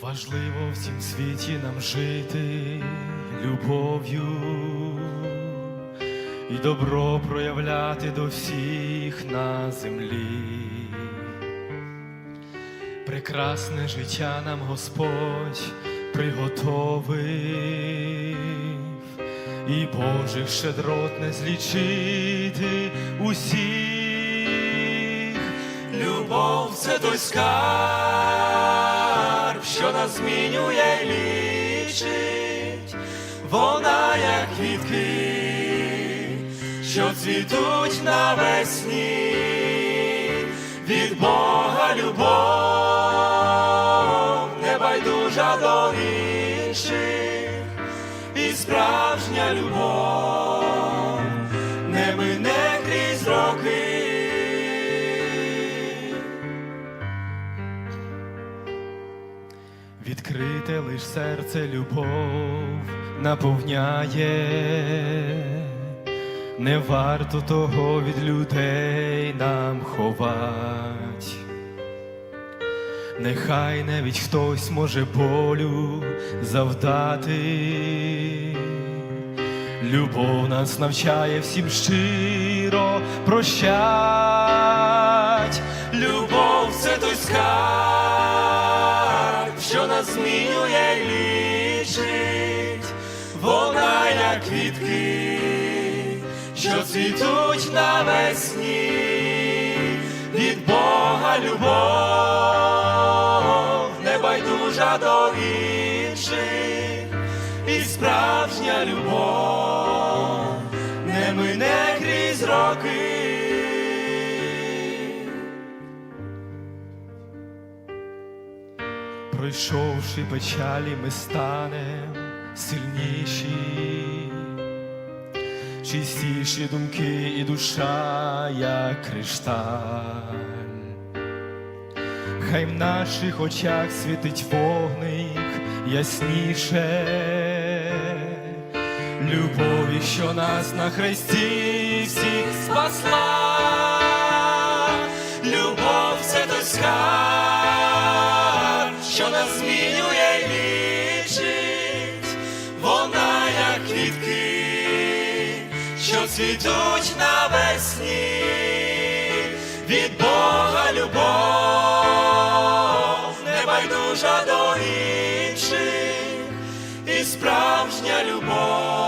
Важливо в цім світі нам жити любов'ю і добро проявляти до всіх на землі. Прекрасне життя нам Господь приготовив, і Божих щедрот не злічити усіх. Любов це той нас змінює лічить, вона як квітки, що цвітуть навесні, від Бога любов, небайдужа до інших, і справжня любов Відкрите лиш серце любов наповняє, не варто того від людей нам ховать. Нехай навіть хтось може болю завдати. Любов нас навчає всім щиро прощать. Любов це той змінює лічить, вона як квітки, що цвітуть навесні, від Бога любов, небайдужа до інших, і справжня любов не мине крізь роки. Пройшовши печалі, ми станем сильніші, чистіші думки і душа, як кришталь. Хай в наших очах світить вогник ясніше, любові, що нас на хресті всіх що нас змінює і лічить, вона як квітки, що цвітуть навесні, від Бога любов, небайдужа до інших, і справжня любов